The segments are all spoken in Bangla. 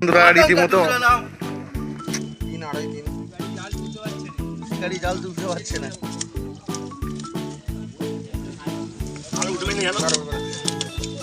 বন্ধুরা রীতিমতো তিন আড়াই তিন। গাড়ি জাল তুলতে পারছে না।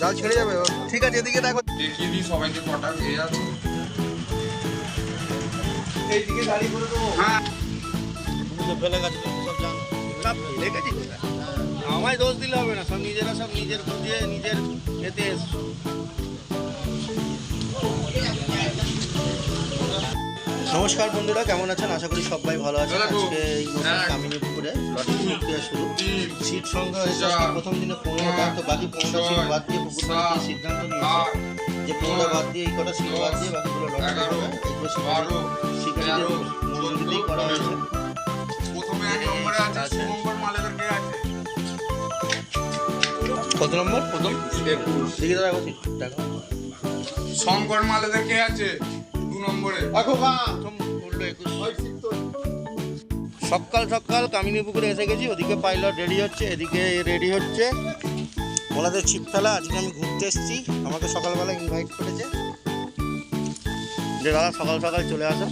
জাল ছেড়ে যাবে ও। ঠিক আছে এদিকে দেখো। দেখিয়ে দিই সবাইকে কটা পেয়ে আছে। এইদিকে গাড়ি করে দেবো। তুমি ফেলে গেছো সব জানো। ফেলে গেছি আমায় দোষ দিলে হবে না সব নিজেরা সব নিজের বুঝে নিজের এতে এসছো। নমস্কার বন্ধুরা কেমন আছেন? আশা করি সবাই ভালো আছেন। আজকে এই নতুন হ্যাঁ। কামিনী পুকুরে লটারি প্রক্রিয়া শুরু সিট সংখ্যা হয়েছে আজকে প্রথম দিনে পনেরোটা তো বাকি পনেরোটা সিট বাদ দিয়ে পুকুর সিদ্ধান্ত নিয়েছে যে পনেরোটা বাদ দিয়ে এই কটা সিট বাদ দিয়ে বাকিগুলো লটারি হবে এগুলো শিকারীদের তেরো, করা হয়েছে। কত নম্বর? প্রথম। দিকে দাঁড়াবো দেখো। শঙ্কর মালেদের কে আছে? দু নম্বরে। সকাল সকাল কামিনী পুকুরে এসে গেছি ওদিকে পাইলট রেডি হচ্ছে এদিকে রেডি হচ্ছে। ওনাদের ছিপ ফেলা আজকে আমি ঘুরতে এসেছি। আমাকে সকালবেলা ইনভাইট করেছে। যে দাদা সকাল সকাল চলে আসো।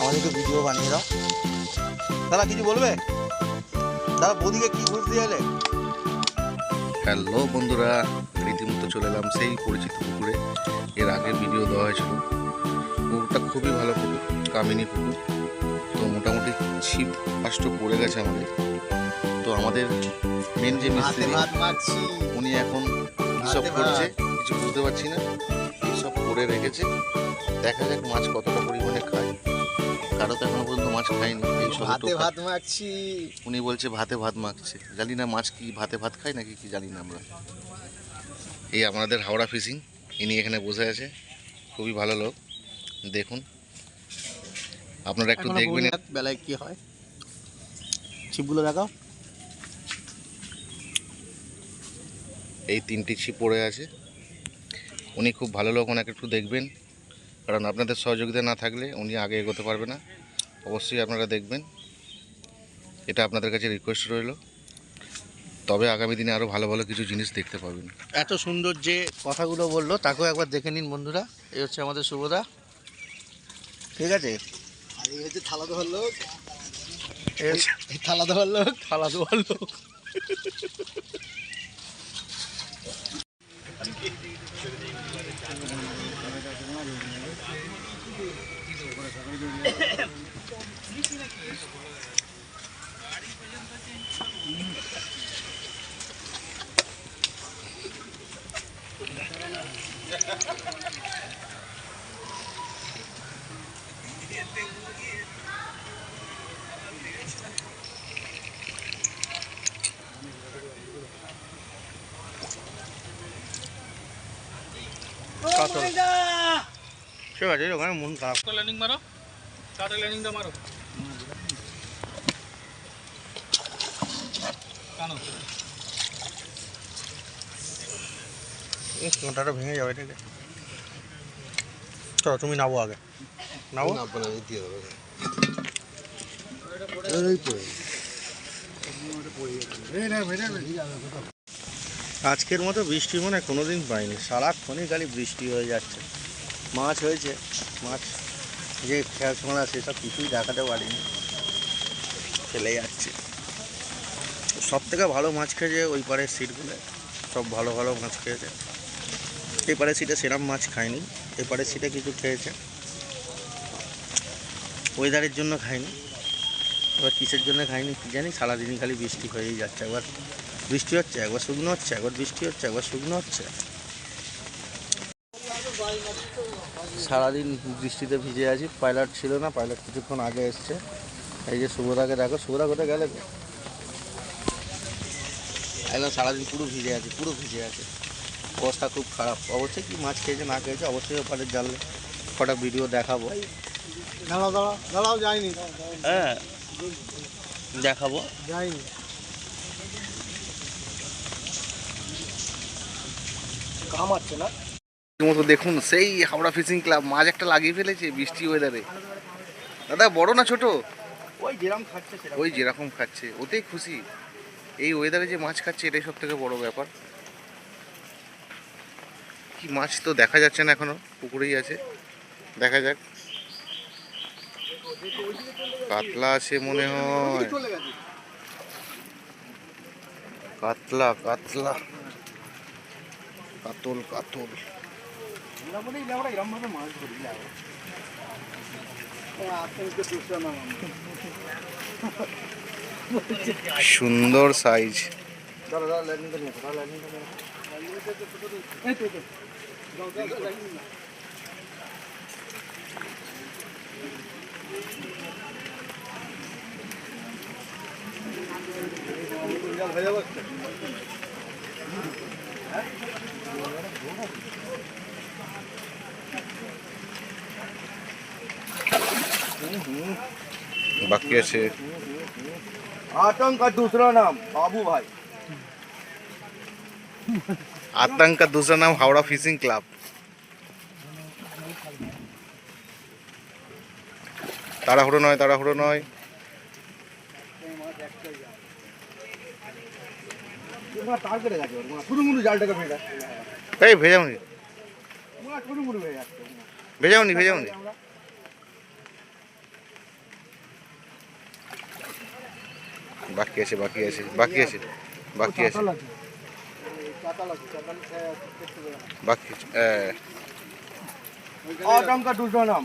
আমাদেরকে ভিডিও বানিয়ে দাও। দাদা কিছু বলবে? দাদা বৌদিকে কি ঘুরতে এলে? হ্যালো বন্ধুরা রীতিমতো চলে এলাম সেই পরিচিত পুকুরে। এর আগে ভিডিও দেওয়া হয়েছিল। পুকুরটা খুবই ভালো পুকুর কামিনী পুকুর। তো মোটামুটি ছিপ ফার্স্ট পড়ে গেছে আমাদের। তো আমাদের মেন যে মিস্ত্রি উনি এখন সব করছে কিছু বুঝতে পারছি না। সব করে রেখেছে। দেখা যাক মাছ কতটা পরিমাণে খায়। কারও তো এখনও পর্যন্ত মাছ খায়নি। এই সবে ভাতে ভাত মারছি উনি বলছে ভাতে ভাত মাখছে। জানি না মাছ কি ভাতে ভাত খায় নাকি কি জানি না আমরা। এই আমাদের হাওড়া ফিশিং ইনি এখানে বসে আছে খুবই ভালো লোক দেখুন। আপনারা একটু দেখবেন। বেলায় কি হয়? ছিপগুলো দেখাও। এই তিনটি ছিপ পড়ে আছে। উনি খুব ভালো লোক ওনাকে একটু দেখবেন। কারণ আপনাদের সহযোগিতা না থাকলে উনি আগে এগোতে পারবে না। অবশ্যই আপনারা দেখবেন। এটা আপনাদের কাছে রিকোয়েস্ট রইল। তবে আগামী দিনে আরও ভালো ভালো কিছু জিনিস দেখতে পাবেন। এত সুন্দর যে কথাগুলো বলল তাকেও একবার দেখে নিন বন্ধুরা। এই হচ্ছে আমাদের শুভদা ঠিক আছে? আর এই হচ্ছে থালা দেওয়ার লোক থালা দেওয়ার লোক। থালা দেওয়ার লোক কাতল ঠিক আছে ওখানে মন খারাপ। ল্যান্ডিং মারো। কাটা ল্যান্ডিংটা মারো। টানো। ভেঙে যাবে ঠিক আছে চলো তুমি নাবো আগে। নাবো? দিয়ে দেবো। আজকের মতো বৃষ্টি মনে হয় কোনোদিন পাইনি। সারাক্ষণই খালি বৃষ্টি হয়ে যাচ্ছে। মাছ হয়েছে, মাছ যে খেলা সেসব কিছুই দেখাতে পারিনি। চলে যাচ্ছে। সব থেকে ভালো মাছ খেয়েছে ওই পারের সিটগুলো। সব ভালো ভালো মাছ খেয়েছে। এই পারের সিটে সেরম মাছ খায়নি এই পারের সিটে কিছু খেয়েছে। ওয়েদারের জন্য খায়নি এবার কিসের জন্য খাইনি কি জানি সারাদিনই খালি বৃষ্টি হয়েই যাচ্ছে। একবার বৃষ্টি হচ্ছে, একবার শুকনো হচ্ছে, একবার বৃষ্টি হচ্ছে, একবার শুকনো হচ্ছে। সারাদিন বৃষ্টিতে ভিজে আছি। পাইলট ছিল না পাইলট কিছুক্ষণ আগে এসছে। এই যে শুভদাকে দেখো শুভদা কোথায় গেলে? একদম সারাদিন পুরো ভিজে আছে পুরো ভিজে আছে। অবস্থা খুব খারাপ। অবশ্যই কি মাছ খেয়েছে না খেয়েছে অবশ্যই ওপারে জানলে। কটা ভিডিও দেখাবো। দাঁড়াও দাঁড়াও দাঁড়াও যায়নি হ্যাঁ দেখাবো। যায়নি কামাচ্ছে না? মতো দেখুন সেই হাওড়া ফিশিং ক্লাব মাছ একটা লাগিয়ে ফেলেছে বৃষ্টি ওয়েদারে দাদা বড় না ছোট? ওই যেরকম খাচ্ছে ওই যেরকম খাচ্ছে ওতেই খুশি। এই ওয়েদারে যে মাছ খাচ্ছে এটাই সব থেকে বড় ব্যাপার। কি মাছ তো দেখা যাচ্ছে না এখনও পুকুরেই আছে। দেখা যাক। কাতলা আছে মনে হয়। কাতলা কাতলা। কাতল কাতল। সুন্দর সাইজ দাঁড়া দাঁড়া ল্যান্ডিংটা নিয়ে দাঁড়া ল্যান্ডিংটা নিয়ে বাকি আছে आतंक का दूसरा नाम बाबू भाई आतंक का दूसरा नाम हावड़ा फिशिंग क्लब তাড়াহুড়ো নয় তাড়াহুড়ো নয় তার কেটে গেছে ওর মা শুধু মুড়ু জালটাকে ফেলে এই ভেজাওনি ভেজাওনি ভেজাওনি। বাকি আছে বাকি আছে বাকি আছে বাকি আছে। বাকি আতঙ্কা দুসরা নাম।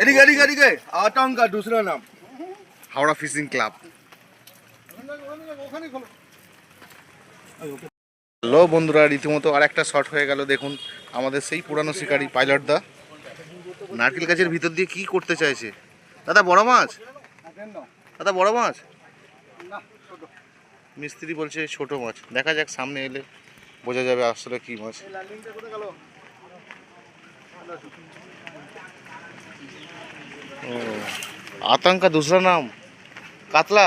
এদিকে এদিকে এদিকে। আতঙ্কা দুসরো নাম। Howrah fishing club. ওখানে হ্যালো বন্ধুরা, রীতিমতো আর একটা শট হয়ে গেল। দেখুন, আমাদের সেই পুরানো শিকারি পাইলট দা। নারকেল গাছের ভিতর দিয়ে কি করতে চাইছে? দাদা, বড় মাছ? দাদা, বড় মাছ? মিস্ত্রি বলছে, ছোট মাছ। দেখা যাক, সামনে এলে বোঝা যাবে আসলে কি মাছ। আতঙ্কা, দুসরা নাম। কাতলা?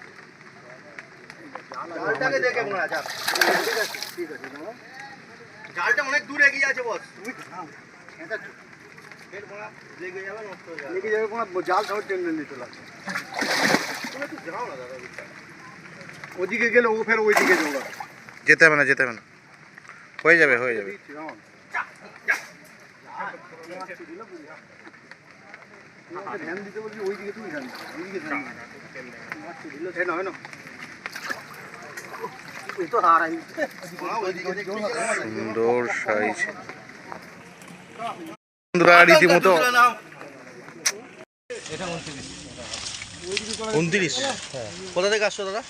জালটাকে দেখে মনে আছে ঠিক আছে জালটা অনেক দূর এগিয়ে আছে বস। তুমি লেগে যাবে নষ্ট হয়ে যাবে। লেগে যাবে জাল ধর টেনে নিতে লাগবে তুমি যাও না দাদা ওদিকে গেলে ও ফের ওইদিকে যাব যেতে হবে না যেতে হবে না। হয়ে যাবে হয়ে যাবে। ধ্যান দিতে বলছি ওইদিকে তুমি ধ্যান দাও, ওইদিকে ধ্যান। হ্যাঁ, দেখো। সুন্দর সাইজ। বন্ধুরা রীতিমতো উনত্রিশ। কোথা থেকে আসছো দাদা?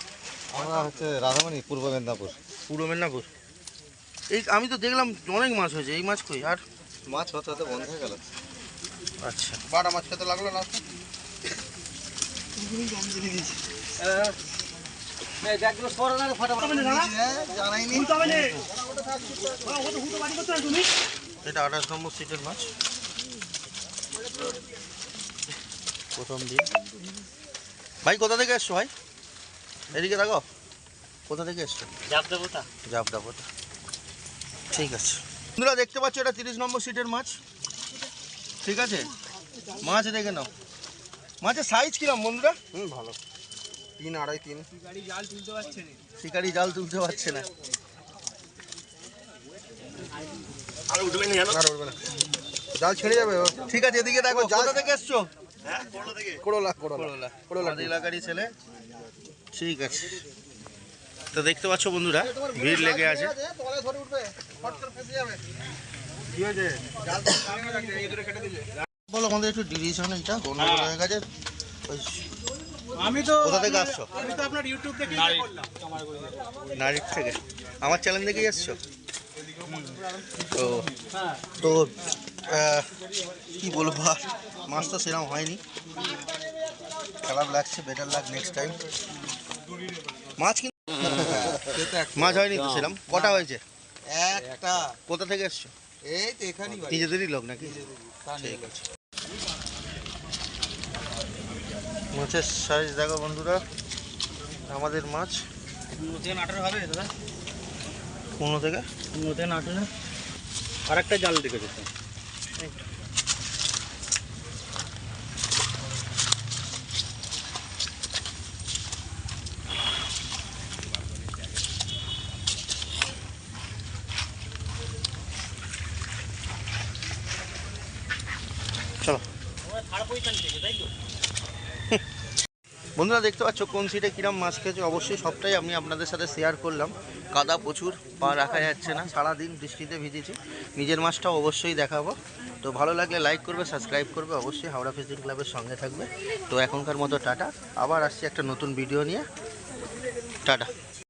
আমরা হচ্ছে রাধামণি পূর্ব মেদিনীপুর। পূর্ব মেদিনীপুর। এই আমি তো দেখলাম অনেক মাছ হয়েছে এই মাছ কই? আর? মাছ হতে হতে বন্ধ হয়ে গেল। আচ্ছা। বাটা মাছ খেতে লাগল না? এটা আঠাশ নম্বর সিটের মাছ। প্রথম দিন। ভাই কোথা থেকে এসছো ভাই? এদিকে দেখো কোথা থেকে এসছো? জাবদাবতা জাবদাপটা ঠিক আছে। বন্ধুরা দেখতে পাচ্ছ এটা তিরিশ নম্বর সিটের মাছ। ঠিক আছে? মাছ দেখে নাও। মাছের সাইজ কিরম বন্ধুরা? হুম ভালো। তিন আড়াই তিন। শিকারি জাল তুলতে পারছে না। আর উঠবে না জাল ছেড়ে যাবে ও। ঠিক আছে এদিকে দেখো কোথা থেকে এসছো? করোলা করোলা এলাকারই ছেলে। ঠিক আছে। তো দেখতে পাচ্ছ বন্ধুরা ভিড় লেগে আছে। বলো আমাদের একটু ডিভিশন এটা গন্ডগোল হয়ে গেছে। ওই আমি তো কোথা থেকে আসছো? আমি তো আপনার ইউটিউব দেখে করলাম। নারিক থেকে? আমার চ্যানেল দেখেই এসছো তো হ্যাঁ। তো কি বলব আর? মাছ তো সেরকম হয়নি। খারাপ লাগছে বেটার লাগ নেক্সট টাইম মাছ কিন্তু মাছ হয়নি তো সেরকম কটা হয়েছে? একটা। কোথা থেকে এসছো? এই তো এখানেই নিজেদেরই লোক নাকি? ঠিক আছে। মাছের সাইজ দেখো বন্ধুরা। আমাদের মাছ। পনেরো থেকে আঠারো হবে দাদা। পনেরো থেকে? পনেরো থেকে আঠারো। আর একটা জাল দেখেছে বন্ধুরা দেখতে পাচ্ছ কোন সিটে কিরম মাছ খেয়েছে? অবশ্যই সবটাই আমি আপনাদের সাথে শেয়ার করলাম। কাদা প্রচুর, পা রাখা যাচ্ছে না। সারাদিন বৃষ্টিতে ভিজেছি। নিজের মাছটা অবশ্যই দেখাবো। তো ভালো লাগলে লাইক করবে সাবস্ক্রাইব করবে। অবশ্যই হাওড়া ফিশিং ক্লাবের সঙ্গে থাকবে। তো এখনকার মতো টাটা। আবার আসছি একটা নতুন ভিডিও নিয়ে। টাটা।